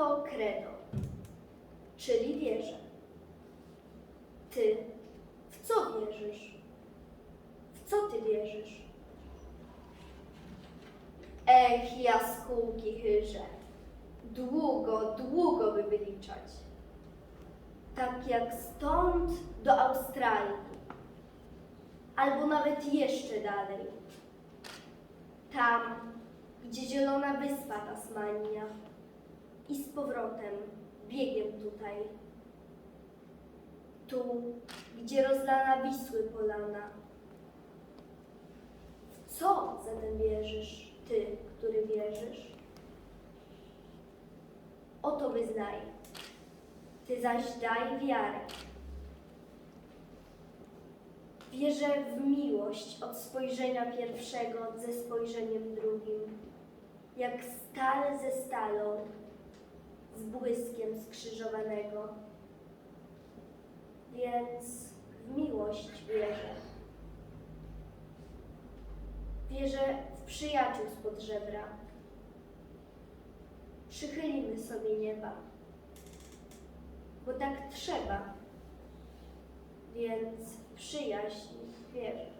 Oto credo, czyli wierzę. Ty w co wierzysz? W co ty wierzysz? Ech, jaskółki chyże, długo, długo by wyliczać. Tak jak stąd do Australii, albo nawet jeszcze dalej. Tam, gdzie zielona wyspa Tasmania i z powrotem biegiem tutaj. Tu, gdzie rozlana Wisły polana. W co zatem wierzysz, ty, który wierzysz? Oto wyznaj, ty zaś daj wiarę. Wierzę w miłość od spojrzenia pierwszego ze spojrzeniem drugim, jak stal ze stalą, z błyskiem skrzyżowanego. Więc w miłość wierzę. Wierzę w przyjaciół spod żebra. Przychylimy sobie nieba, bo tak trzeba. Więc przyjaźń wierzę.